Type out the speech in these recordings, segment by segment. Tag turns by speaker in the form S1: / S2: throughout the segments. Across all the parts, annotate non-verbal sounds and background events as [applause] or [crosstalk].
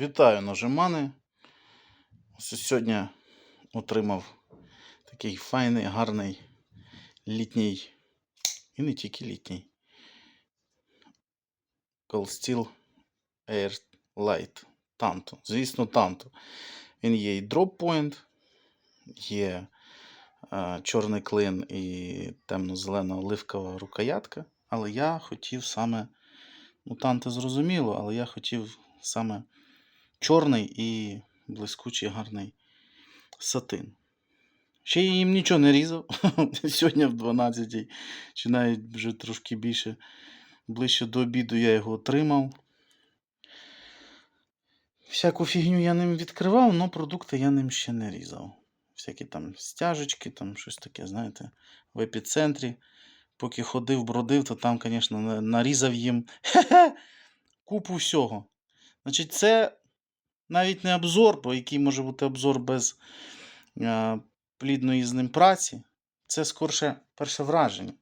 S1: Вітаю нажимани. Сьогодні отримав такий файний, гарний літній, і не тільки літній. Cold Air Light Tanto. Звісно, Tanto. Він є і Drop Point, є е, чорний клин і темно-зелена оливкова рукоятка. Але я хотів саме, ну, Танто зрозуміло, але я хотів саме чорний і блискучий гарний сатин. Ще я їм нічого не різав. [laughs] Сьогодні в 12 чи навіть вже трошки більше. Ближче до обіду я його отримав. Всяку фігню я ним відкривав, але продукти я ним ще не різав. Всякі там стяжечки, там щось таке, знаєте, в епіцентрі. Поки ходив, бродив, то там, звісно, нарізав їм [laughs] купу всього. Значить, це навіть не обзор, бо який може бути обзор без е, плідної з ним праці. Це скорше перше враження.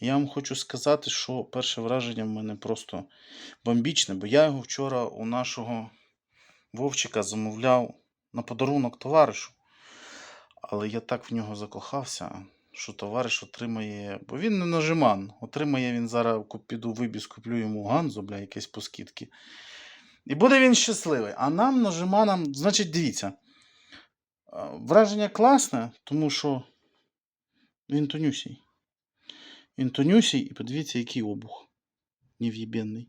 S1: Я вам хочу сказати, що перше враження в мене просто бомбічне, бо я його вчора у нашого Вовчика замовляв на подарунок товаришу. Але я так в нього закохався, що товариш отримає. Бо він не нажиман. Отримає він зараз піду вибіз, куплю йому ганзу, бля, якесь по скидки. І буде він щасливий. А нам, нажиманам, значить, дивіться. Враження класне, тому що він тонюсій. Він тонюсій, і подивіться, який обух. Нев'єбенний.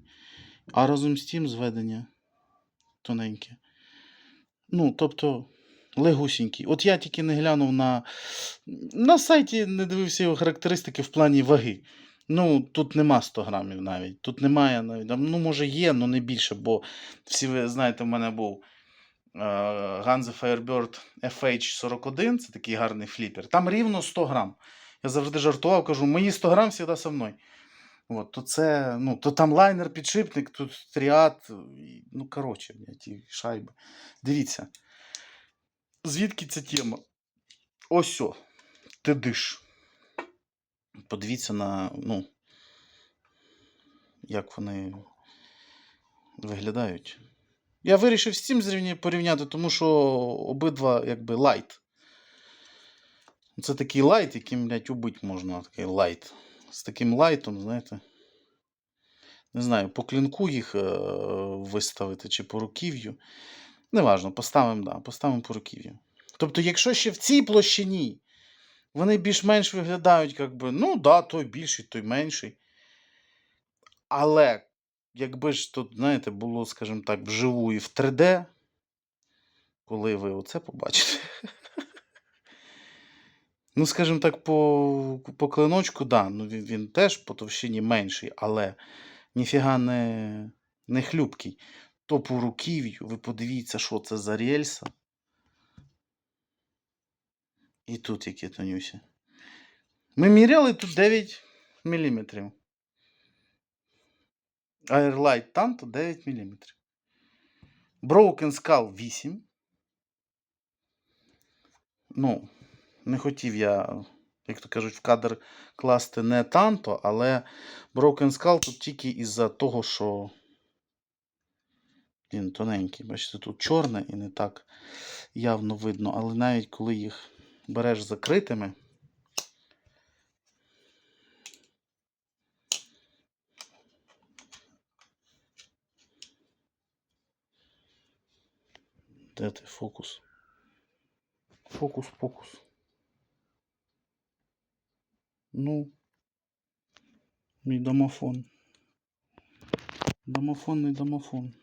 S1: А разом з тим зведення тоненьке. Ну, тобто, легусінький. От я тільки не глянув на. На сайті не дивився його характеристики в плані ваги. Ну, тут нема 100 грамів навіть. Тут немає навіть. Ну, може, є, але не більше, бо всі ви знаєте, в мене був е, Ganze Firebird FH41, це такий гарний фліпер. Там рівно 100 грам. Я завжди жартував, кажу, мої 100 грам завжди со мною. От, то це, ну, то там лайнер підшипник, тут тріат, ну, коротше, ті шайби. Дивіться. Звідки ця тема? Ось о, ти диш. Подивіться на, ну, як вони виглядають. Я вирішив з цим порівняти, тому що обидва якби лайт. Це такий лайт, яким, блядь, убить можна. Такий лайт. З таким лайтом, знаєте. Не знаю, по клінку їх е, виставити чи по руків'ю. Неважно, поставимо, да, поставимо по руків'ю. Тобто, якщо ще в цій площині вони більш-менш виглядають, як би, ну да, той більший, той менший. Але якби ж тут, знаєте, було, скажімо так, вживу і в 3D, коли ви оце побачите. [laughs] Ну, скажімо так, по, по клиночку, да, ну він, він теж по товщині менший, але ніфіга не, не хлюпкий. То по руків'ю, ви подивіться, що це за рельса. І тут яке тонюся. Ми міряли тут 9 мм. Airlight Tanto 9 мм. Broken Skull 8. Ну, не хотів я, як то кажуть, в кадр класти не Tanto, але Broken Skull тут тільки із-за того, що він тоненький. Бачите, тут чорне і не так явно видно, але навіть коли їх береш закритими. Де ти фокус? Фокус, фокус. Ну, мій домофон. Домофонний домофон.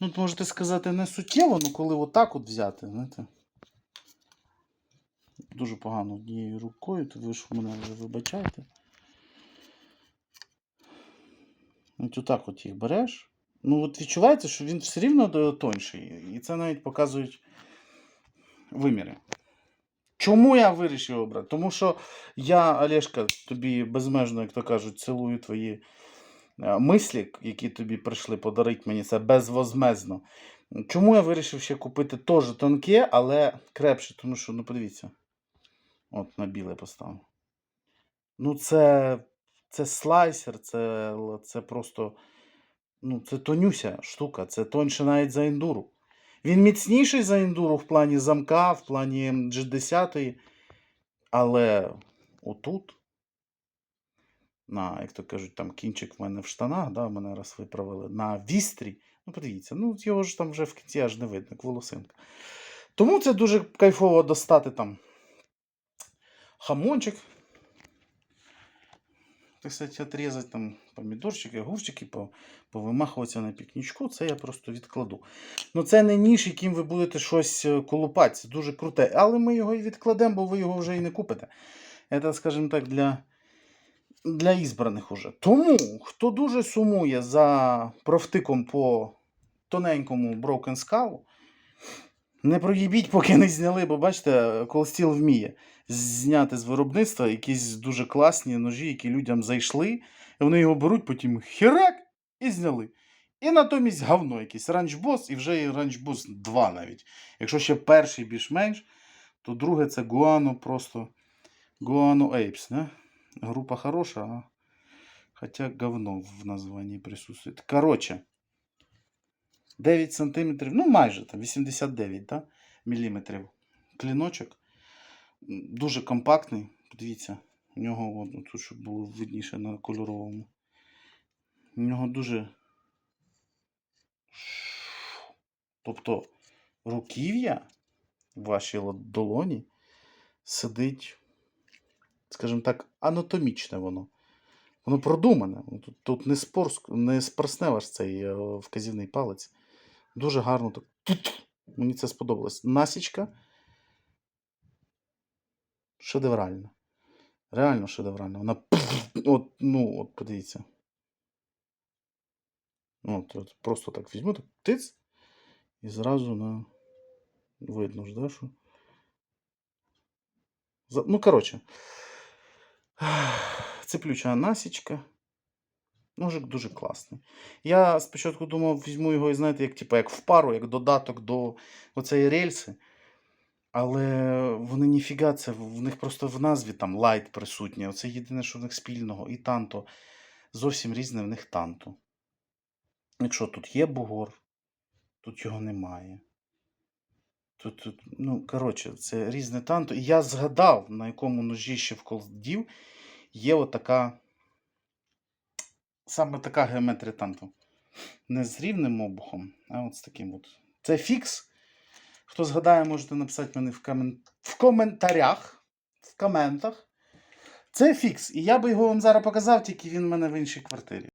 S1: Ну, можете сказати, не суттєво, ну коли отак от взяти, знаєте. Дуже погано однією рукою, то ви ж мене вже вибачаєте. От отак от їх береш. Ну, от відчувається, що він все рівно тонший. І це навіть показують виміри. Чому я вирішив обрати? Тому що я, Олешка, тобі безмежно, як то кажуть, цілую твої мислі, які тобі прийшли подарити мені це безвозмезно. Чому я вирішив ще купити теж тонке, але крепше, тому що, ну подивіться. От на біле поставив. Ну, це це слайсер, це, це просто. Ну, це тонюся штука, це тоньше навіть за ендуру. Він міцніший за ендуру в плані замка, в плані G10, але отут, на, як то кажуть, там кінчик в мене в штанах, да, мене раз виправили, на вістрі. Ну, подивіться, ну його ж там вже в кінці аж не видно, як волосинка. Тому це дуже кайфово достати там хамончик. Так сказать, отрезать там помідорчики, огурчики, повимахуватися на пікнічку, це я просто відкладу. Ну це не ніж, яким ви будете щось е, колупати, це дуже круте. Але ми його і відкладемо, бо ви його вже і не купите. Це, скажімо так, для, для ізбраних уже. Тому, хто дуже сумує за профтиком по тоненькому Broken Skull, не проїбіть, поки не зняли, бо бачите, Колстіл вміє зняти з виробництва якісь дуже класні ножі, які людям зайшли, і вони його беруть, потім херак і зняли. І натомість говно якийсь ранчбос, і вже і ранчбос 2 навіть. Якщо ще перший більш-менш, то друге це Гуано просто Гуано Apes, не? Група хороша, а хоча говно в названні присутствує. Коротше, 9 сантиметрів, ну майже там 89 да? міліметрів кліночок. Дуже компактний. Подивіться, у нього от, тут, щоб було видніше на кольоровому. У нього дуже. Тобто руків'я в вашій долоні сидить, скажімо так, анатомічне воно. Воно продумане. Ну, Тут, тут не, спорск, не спорсне ваш цей е, вказівний палець. Дуже гарно так. Мені це сподобалось. Насічка шедевральна. Реально шедевральна. Вона от, ну, от подивіться. От, от просто так візьму, так тиц, і зразу на. Видно ж, да, що. Ну, коротше. [sighs] Цеплюча насічка. Ножик дуже класний. Я спочатку думав, візьму його, знаєте, як, типу, як в пару, як додаток до оцеї рельси. Але вони ніфіга, це в них просто в назві там лайт присутнє. Оце єдине, що в них спільного. І танто. Зовсім різне в них танто. Якщо тут є бугор, тут його немає. Тут, тут, ну, коротше, це різне танто. І я згадав, на якому ножі ще в колдів є отака. Саме така геометрія танто. Не з рівним обухом, а от з таким от. Це фікс. Хто згадає, можете написати мені в, комен... в коментарях. В коментах. Це фікс. І я би його вам зараз показав, тільки він в мене в іншій квартирі.